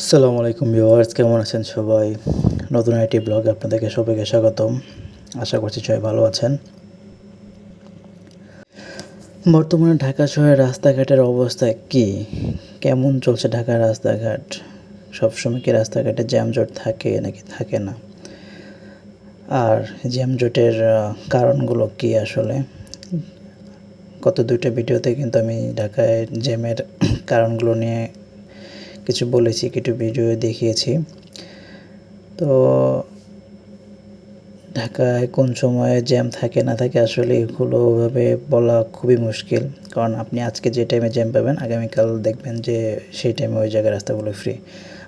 আসসালামু আলাইকুম ভিউয়ার্স, কেমন আছেন সবাই? নতুন আইটি ব্লগে আপনাদেরকে সবাইকে স্বাগতম। আশা করছি সবাই ভালো আছেন। বর্তমানে ঢাকা শহরের রাস্তাঘাটের অবস্থা কি? কেমন চলছে ঢাকার রাস্তাঘাট? সবসময় কি রাস্তাঘাটে জ্যামজট থাকে নাকি থাকে না? আর জ্যামজটের কারণগুলো কি আসলে? গত দুইটা ভিডিওতে কিন্তু আমি ঢাকায় জ্যামের কারণগুলো নিয়ে কিছু বলেছি, কিছু ভিডিও দেখিয়েছি। তো ঢাকায় কোন সময়ে জ্যাম থাকে, না থাকে আসলে এগুলো ওভাবে বলা খুবই মুশকিল। কারণ আপনি আজকে যে টাইমে জ্যাম পাবেন, আগামীকাল দেখবেন যে সেই টাইমে ওই জায়গায় রাস্তাগুলো ফ্রি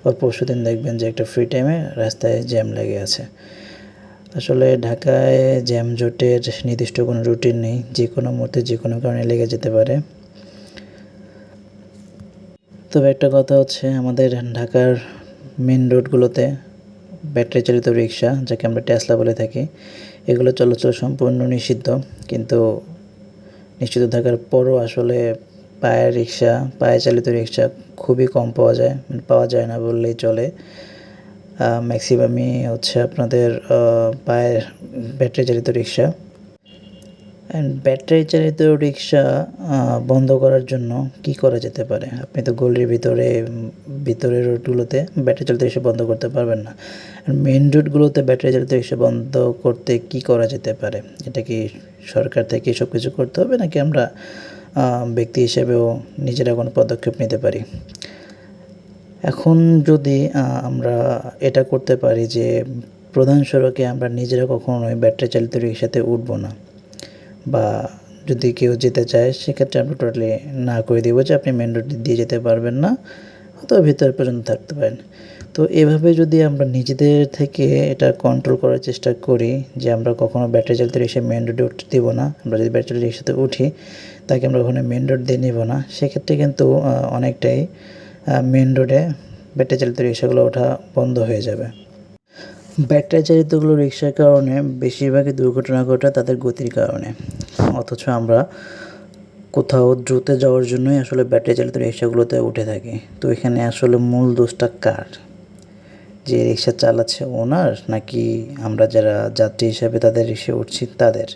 আবার পরশু দিন দেখবেন যে একটা ফ্রি টাইমে রাস্তায় জ্যাম লেগে আছে। আসলে ঢাকায় জ্যাম জোটের নির্দিষ্ট কোনো রুটিন নেই, যে কোনো মুহূর্তে, যে কোনো কারণে লেগে যেতে পারে। তবে একটা কথা হচ্ছে, আমাদের ঢাকার মেন রোডগুলোতে ব্যাটারি চালিত রিক্সা যাকে আমরা টেসলা বলে থাকি, এগুলো চলাচল সম্পূর্ণ নিষিদ্ধ। কিন্তু নিষিদ্ধ থাকার পরও আসলে পায়ের রিক্সা পায়ে চালিত রিক্সা খুবই কম পাওয়া যায় মানে পাওয়া যায় না বললেই চলে। ম্যাক্সিমামই হচ্ছে আপনাদের পায়ের ব্যাটারি চালিত রিক্সা অ্যান্ড ব্যাটারি চালিত রিক্সা বন্ধ করার জন্য কি করা যেতে পারে? আপনি তো গলির ভিতরে ভিতরের রোডগুলোতে ব্যাটারি চালিত রিক্সা বন্ধ করতে পারবেন না। মেন রোডগুলোতে ব্যাটারি চালিত রিক্সা বন্ধ করতে কি করা যেতে পারে? এটা কি সরকার থেকে সব কিছু করতে হবে, নাকি আমরা ব্যক্তি হিসেবেও নিজেরা কোনো পদক্ষেপ নিতে পারি? এখন যদি আমরা এটা করতে পারি যে, প্রধান সড়কে আমরা নিজেরা কখনোই ব্যাটারি চালিত রিক্সাতে উঠবো না। বা যদি কেউ যেতে চায়, সেক্ষেত্রে আমরা টোটালি না করে দেবো যে আপনি মেন রোড দিয়ে যেতে পারবেন না। অথবা ভিতর পর্যন্ত থাকতে পারেন। তো এভাবে যদি আমরা নিজেদের থেকে এটা কন্ট্রোল করার চেষ্টা করি যে আমরা কখনো ব্যাটারি চালিত রিক্সা মেন রোডে উঠতে দিব না, আমরা যদি ব্যাটারি রিক্সাতে উঠি, তাকে আমরা ওখানে মেন রোড দিয়ে নিব না। সেক্ষেত্রে কিন্তু অনেকটাই মেন রোডে ব্যাটারি চালিত রিক্সাগুলো ওঠা বন্ধ হয়ে যাবে। ব্যাটারি চালিতগুলো রিক্সার কারণে বেশিরভাগই দুর্ঘটনা ঘটে তাদের গতির কারণে। অথচ আমরা কোথাও দ্রুত যাওয়ার জন্যই আসলে ব্যাটারি চালিত রিক্সাগুলোতে উঠে থাকি। তো এখানে আসলে মূল দোষটা কার? যে রিক্সা চালাচ্ছে ওনার নাকি আমরা যারা যাত্রী হিসাবে তাদের রিক্সা উঠছি তাদের?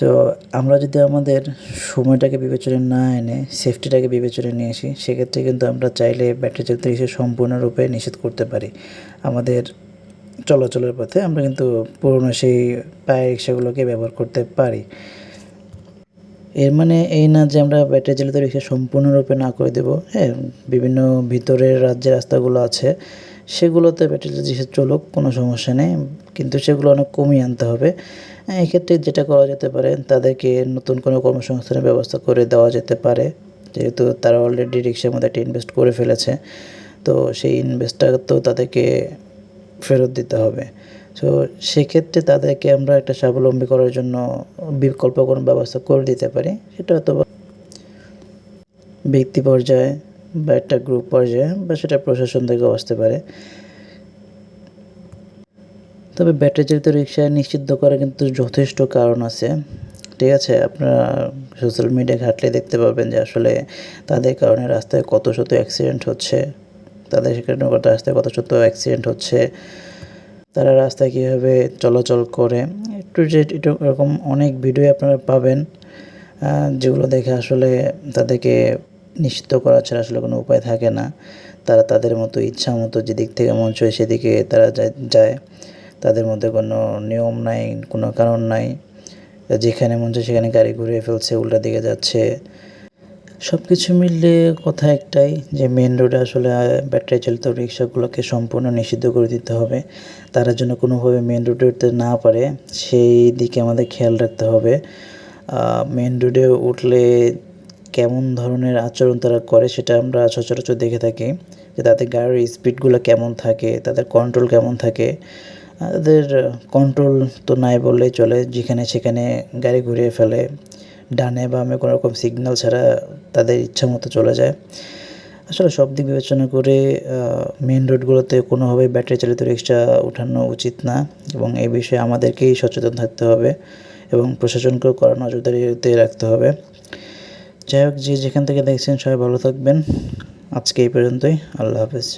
তো আমরা যদি আমাদের সময়টাকে বিবেচনায় না এনে সেফটিটাকে বিবেচনায় নিয়ে আসি, সেক্ষেত্রে কিন্তু আমরা চাইলে ব্যাটারি চালিত রিক্সা সম্পূর্ণরূপে নিষেধ করতে পারি। আমাদের চলাচলের পথে আমরা কিন্তু পুরনো সেই পায়ে রিক্সাগুলোকে ব্যবহার করতে পারি। এর মানে এই না যে আমরা ব্যাটারি চালিত রিক্সা সম্পূর্ণরূপে না করে দেবো। হ্যাঁ বিভিন্ন ভিতরের রাজ্যের রাস্তাগুলো আছে সেগুলোতে ব্যাটারি চালিত রিক্সা চলুক কোনো সমস্যা নেই। কিন্তু সেগুলো অনেক কমিয়ে আনতে হবে। হ্যাঁ, এক্ষেত্রে যেটা করা যেতে পারে তাদেরকে নতুন কোনো কর্মসংস্থানের ব্যবস্থা করে দেওয়া যেতে পারে। যেহেতু তারা অলরেডি রিক্সার মধ্যে একটা ইনভেস্ট করে ফেলেছে তো সেই ইনভেস্টটা তো তাদেরকে ফেরত দিতে হবে। তো সেক্ষেত্রে তাদেরকে আমরা একটা স্বাবলম্বী করার জন্য বিকল্প কোনো ব্যবস্থা করে দিতে পারি। সেটা হয়তো ব্যক্তি পর্যায়ে বা একটা গ্রুপ পর্যায়ে বা সেটা প্রশাসন থেকেও আসতে পারে। তবে ব্যাটারি চালিত রিক্সা নিষিদ্ধ করা কিন্তু যথেষ্ট কারণ আছে। ঠিক আছে, আপনারা সোশ্যাল মিডিয়া ঘাটলে দেখতে পাবেন যে আসলে তাদের কারণে রাস্তায় কত শত অ্যাক্সিডেন্ট হচ্ছে। তাদের সেখানে রাস্তায় কত শত অ্যাক্সিডেন্ট হচ্ছে, তারা রাস্তায় কীভাবে চলাচল করে একটু যে এরকম অনেক ভিডিও আপনারা পাবেন যেগুলো দেখে আসলে তাদেরকে নিষিদ্ধ করা ছাড়া আসলে কোনো উপায় থাকে না। তারা তাদের মতো ইচ্ছা মতো যেদিক থেকে মন চায় সেদিকে তারা যায় তাদের মধ্যে কোনো নিয়ম নাই, কোনো কারণ নাই। যেখানে চায় সেখানে গাড়ি ঘুরিয়ে ফেলছে, উল্টা দিকে যাচ্ছে। সব কিছু মিললে কথা একটাই যে মেন রোডে আসলে ব্যাটারি চালিত রিক্সাগুলোকে সম্পূর্ণ নিষিদ্ধ করে দিতে হবে। তারা যেন কোনোভাবে মেন রোডে উঠতে না পারে, সেই দিকে আমাদের খেয়াল রাখতে হবে। মেন রোডে উঠলে কেমন ধরনের আচরণ তারা করে সেটা আমরা সচরাচর দেখে থাকি। যে তাদের গাড়ির স্পিডগুলো কেমন থাকে, তাদের কন্ট্রোল কেমন থাকে। তাদের কন্ট্রোল তো নাই বললেই চলে, যেখানে সেখানে গাড়ি ঘুরিয়ে ফেলে। ডানে বামে কোনো রকম সিগন্যাল ছাড়া তাদের ইচ্ছা মতো চলে যায়। আসলে সব দিক বিবেচনা করে মেন রোডগুলোতে কোনোভাবেই ব্যাটারি চালিত রিক্সা ওঠানো উচিত না এবং এই বিষয়ে আমাদেরকেই সচেতন থাকতে হবে এবং প্রশাসনকেও কড়া নজরদারিতে রাখতে হবে। যাই হোক, যে যেখান থেকে দেখছেন সবাই ভালো থাকবেন। আজকে এই পর্যন্তই। আল্লাহ হাফেজ।